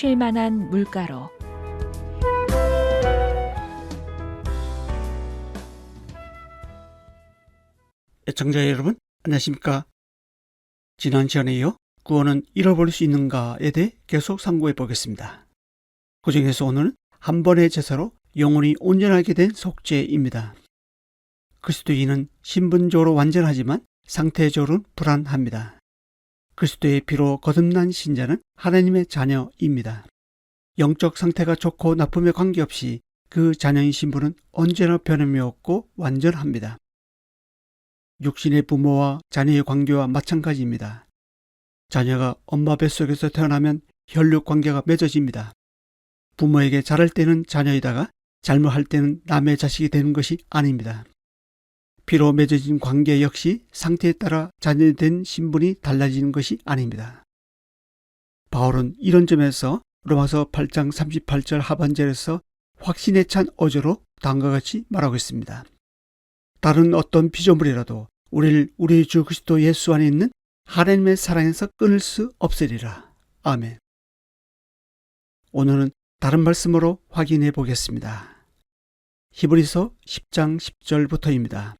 쉴만한 물가로 애청자 여러분, 안녕하십니까? 지난 시간에 이어 구원은 잃어버릴 수 있는가에 대해 계속 상고해 보겠습니다. 그 중에서 오늘은 한 번의 제사로 영혼이 온전하게 된 속죄입니다. 그리스도인은 신분적으로 완전하지만 상태적으로는 불안합니다. 그리스도의 피로 거듭난 신자는 하나님의 자녀입니다. 영적 상태가 좋고 나쁨에 관계없이 그 자녀인 신분은 언제나 변함이 없고 완전합니다. 육신의 부모와 자녀의 관계와 마찬가지입니다. 자녀가 엄마 뱃속에서 태어나면 혈육 관계가 맺어집니다. 부모에게 잘할 때는 자녀이다가 잘못할 때는 남의 자식이 되는 것이 아닙니다. 피로 맺어진 관계 역시 상태에 따라 자녀된 신분이 달라지는 것이 아닙니다. 바울은 이런 점에서 로마서 8장 38절 하반절에서 확신에 찬 어조로 다음과 같이 말하고 있습니다. 다른 어떤 피조물이라도 우리를 우리 주 그리스도 예수 안에 있는 하나님의 사랑에서 끊을 수 없으리라. 아멘. 오늘은 다른 말씀으로 확인해 보겠습니다. 히브리서 10장 10절부터입니다.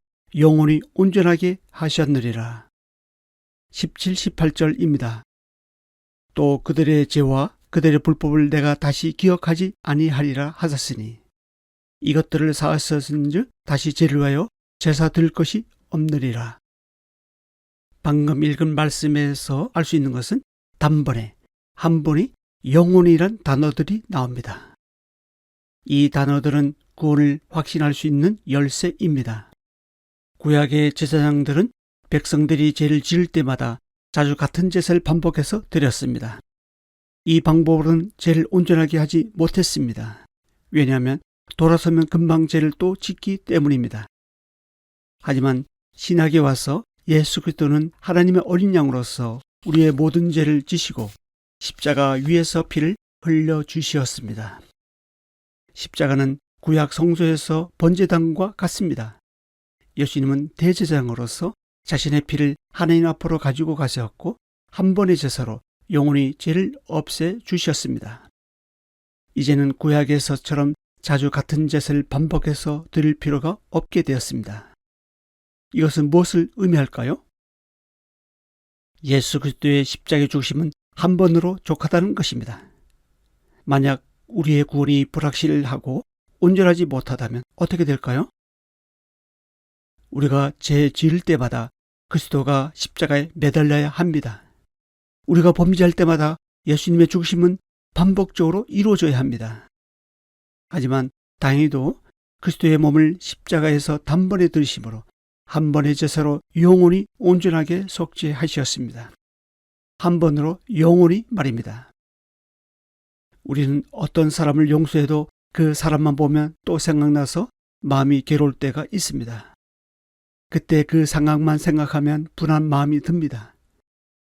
영원히 온전하게 하셨느리라. 17, 18절입니다. 또 그들의 죄와 그들의 불법을 내가 다시 기억하지 아니하리라 하셨으니 이것들을 사하셨은즉 다시 죄를 위하여 제사 드릴 것이 없느리라. 방금 읽은 말씀에서 알 수 있는 것은 단번에 한 번이 영혼이란 단어들이 나옵니다. 이 단어들은 구원을 확신할 수 있는 열쇠입니다. 구약의 제사장들은 백성들이 죄를 지을 때마다 자주 같은 제사를 반복해서 드렸습니다. 이 방법으로는 죄를 온전하게 하지 못했습니다. 왜냐하면 돌아서면 금방 죄를 또 짓기 때문입니다. 하지만 신학에 와서 예수 그리스도는 하나님의 어린 양으로서 우리의 모든 죄를 지시고 십자가 위에서 피를 흘려 주시었습니다. 십자가는 구약 성소에서 번제단과 같습니다. 예수님은 대제장으로서 자신의 피를 하나님 앞으로 가지고 가셨고 한 번의 제사로 영원히 죄를 없애 주셨습니다. 이제는 구약에서처럼 자주 같은 제사를 반복해서 드릴 필요가 없게 되었습니다. 이것은 무엇을 의미할까요? 예수 그리스도의 십자가의 죽으심은 한 번으로 족하다는 것입니다. 만약 우리의 구원이 불확실하고 온전하지 못하다면 어떻게 될까요? 우리가 죄 지을 때마다 그리스도가 십자가에 매달려야 합니다. 우리가 범죄할 때마다 예수님의 죽으심은 반복적으로 이루어져야 합니다. 하지만 다행히도 그리스도의 몸을 십자가에서 단번에 들으심으로 한 번의 제사로 영원히 온전하게 속죄하셨습니다. 한 번으로 영원히 말입니다. 우리는 어떤 사람을 용서해도 그 사람만 보면 또 생각나서 마음이 괴로울 때가 있습니다. 그때 그 상황만 생각하면 분한 마음이 듭니다.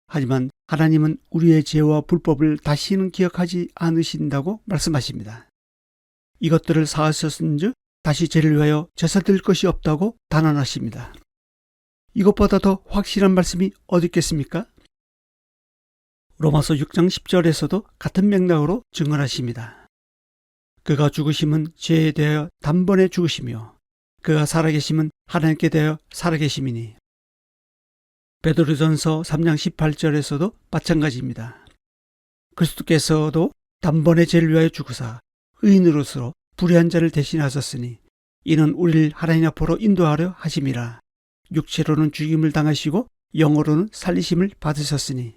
하지만 하나님은 우리의 죄와 불법을 다시는 기억하지 않으신다고 말씀하십니다. 이것들을 사하셨은즉 다시 죄를 위하여 제사 드릴 것이 없다고 단언하십니다. 이것보다 더 확실한 말씀이 어디 있겠습니까? 로마서 6장 10절에서도 같은 맥락으로 증언하십니다. 그가 죽으심은 죄에 대하여 단번에 죽으시며 그가 살아계심은 하나님께 대하여 살아계심이니 베드로전서 3장 18절에서도 마찬가지입니다. 그리스도께서도 단번에 죄를 위하여 죽으사 의인으로서 불의한 자를 대신하셨으니 이는 우리를 하나님 앞으로 인도하려 하심이라 육체로는 죽임을 당하시고 영어로는 살리심을 받으셨으니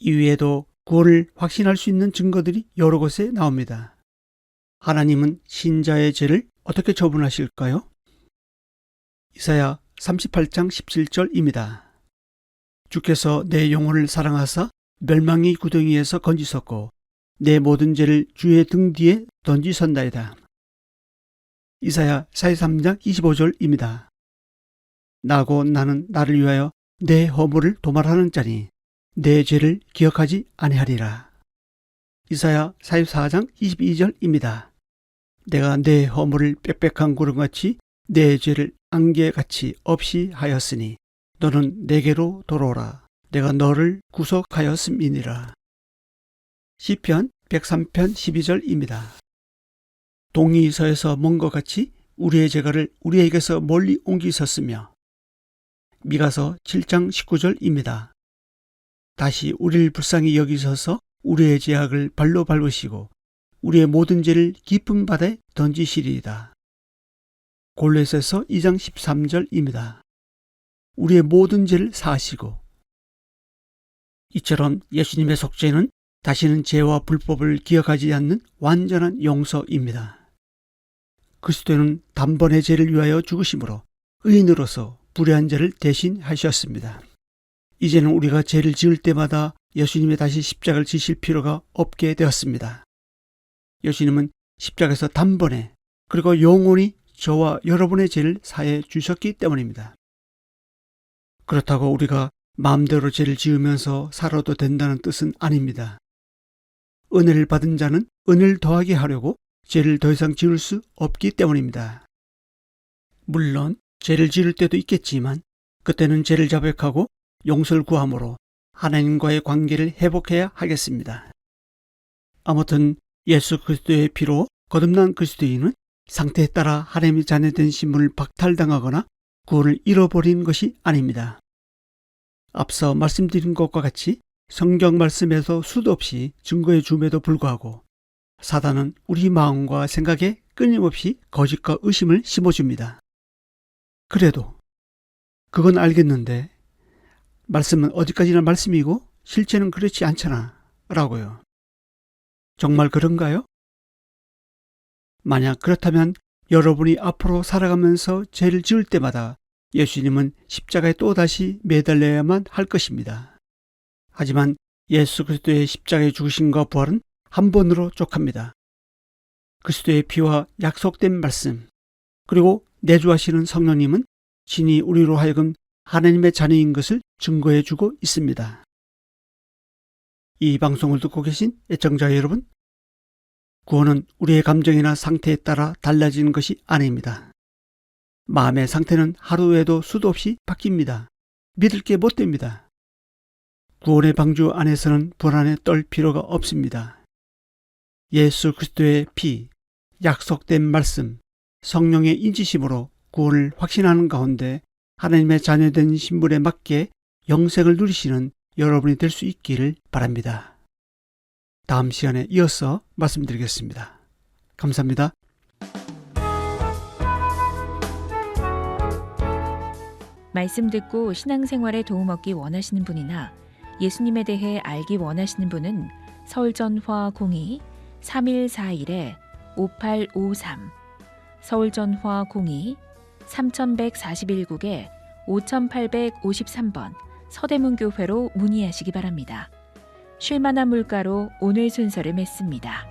이외에도 구원을 확신할 수 있는 증거들이 여러 곳에 나옵니다. 하나님은 신자의 죄를 어떻게 처분하실까요? 이사야 38장 17절입니다. 주께서 내 영혼을 사랑하사 멸망의 구덩이에서 건지섰고 내 모든 죄를 주의 등 뒤에 던지선다이다. 이사야 43장 25절입니다. 나고 나는 나를 위하여 내 허물을 도말하는 자니 내 죄를 기억하지 아니하리라. 이사야 44장 22절입니다. 내가 내 허물을 빽빽한 구름같이 내 죄를 안개같이 없이 하였으니 너는 내게로 돌아오라. 내가 너를 구속하였음이니라. 시편 103편 12절입니다. 동이 서에서 먼 것 같이 우리의 죄가를 우리에게서 멀리 옮기셨으며 미가서 7장 19절입니다. 다시 우리를 불쌍히 여기셔서 우리의 죄악을 발로 밟으시고 우리의 모든 죄를 깊은 바다에 던지시리이다. 골레스에서 2장 13절입니다. 우리의 모든 죄를 사하시고 이처럼 예수님의 속죄는 다시는 죄와 불법을 기억하지 않는 완전한 용서입니다. 그리스도는 단번에 죄를 위하여 죽으심으로 의인으로서 불의한 죄를 대신하셨습니다. 이제는 우리가 죄를 지을 때마다 예수님이 다시 십자가를 지실 필요가 없게 되었습니다. 예수님은 십자가에서 단번에 그리고 영원히 저와 여러분의 죄를 사해 주셨기 때문입니다. 그렇다고 우리가 마음대로 죄를 지으면서 살아도 된다는 뜻은 아닙니다. 은혜를 받은 자는 은혜를 더하게 하려고 죄를 더 이상 지을 수 없기 때문입니다. 물론 죄를 지을 때도 있겠지만 그때는 죄를 자백하고 용서를 구함으로 하나님과의 관계를 회복해야 하겠습니다. 아무튼 예수 그리스도의 피로 거듭난 그리스도인은 상태에 따라 하나님의 자녀된 신분을 박탈당하거나 구원을 잃어버린 것이 아닙니다. 앞서 말씀드린 것과 같이 성경 말씀에서 수도 없이 증거해 줌에도 불구하고 사단은 우리 마음과 생각에 끊임없이 거짓과 의심을 심어줍니다. 그래도 그건 알겠는데 말씀은 어디까지나 말씀이고 실제는 그렇지 않잖아 라고요. 정말 그런가요? 만약 그렇다면 여러분이 앞으로 살아가면서 죄를 지을 때마다 예수님은 십자가에 또다시 매달려야만 할 것입니다. 하지만 예수 그리스도의 십자가의 죽으심과 부활은 한 번으로 족합니다. 그리스도의 피와 약속된 말씀, 그리고 내주하시는 성령님은 진이 우리로 하여금 하나님의 자녀인 것을 증거해 주고 있습니다. 이 방송을 듣고 계신 애청자 여러분, 구원은 우리의 감정이나 상태에 따라 달라지는 것이 아닙니다. 마음의 상태는 하루에도 수도 없이 바뀝니다. 믿을 게 못 됩니다. 구원의 방주 안에서는 불안에 떨 필요가 없습니다. 예수 그리스도의 피, 약속된 말씀, 성령의 인지심으로 구원을 확신하는 가운데 하나님의 자녀된 신분에 맞게 영생을 누리시는 여러분이 될 수 있기를 바랍니다. 다음 시간에 이어서 말씀드리겠습니다. 감사합니다. 말씀 듣고 신앙생활에 도움 얻기 원하시는 분이나 예수님에 대해 알기 원하시는 분은 서울전화 02 3141에 5853 서울전화 02 3141국에 5853번 서대문 교회로 문의하시기 바랍니다. 쉴만한 물가로 오늘 순서를 맺습니다.